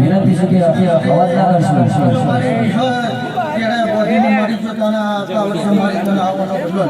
વિનંતી છે કે અવાજ ના કરશું. જોતા આવવાનો બદલો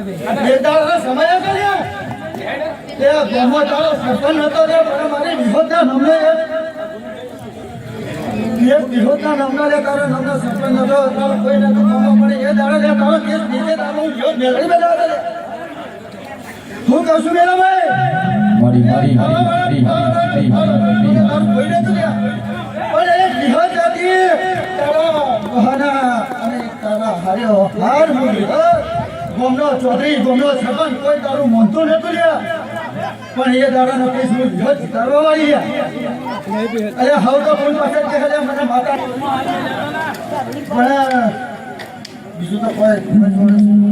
બે સમય કર્યા. તે આ તારો સરપંચ હતો રે પણ મારી વિહોતના નામને એ વિહોતના નામના રે તારો નામનો સરપંચ હતો. તારો કોઈ નતો ગામમાં પણ એ દાડા રે તારો કેસ નીચે તારો હું મેળવી બેઠો રે હું કહું છું મેલા ભાઈ મારી મારી મારી મારી મારી તારું કોઈ નતું ત્યાં. પણ એ વિહોત હતી. તારા બહાના અને તારા હાર્યો હાર મૂકી ગોમનો ચૌધરી, ગોમનો સરપંચ કોઈ તારું માનતું નતું લ્યા પણ એ દાડાનો કેસ હું વિરોધ કરવા વાળી અરે હવે તો કોઈ પાસે કે મને માતા પણ, બીજું તો કોઈ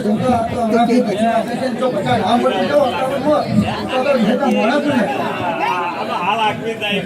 હાલ આખી જાય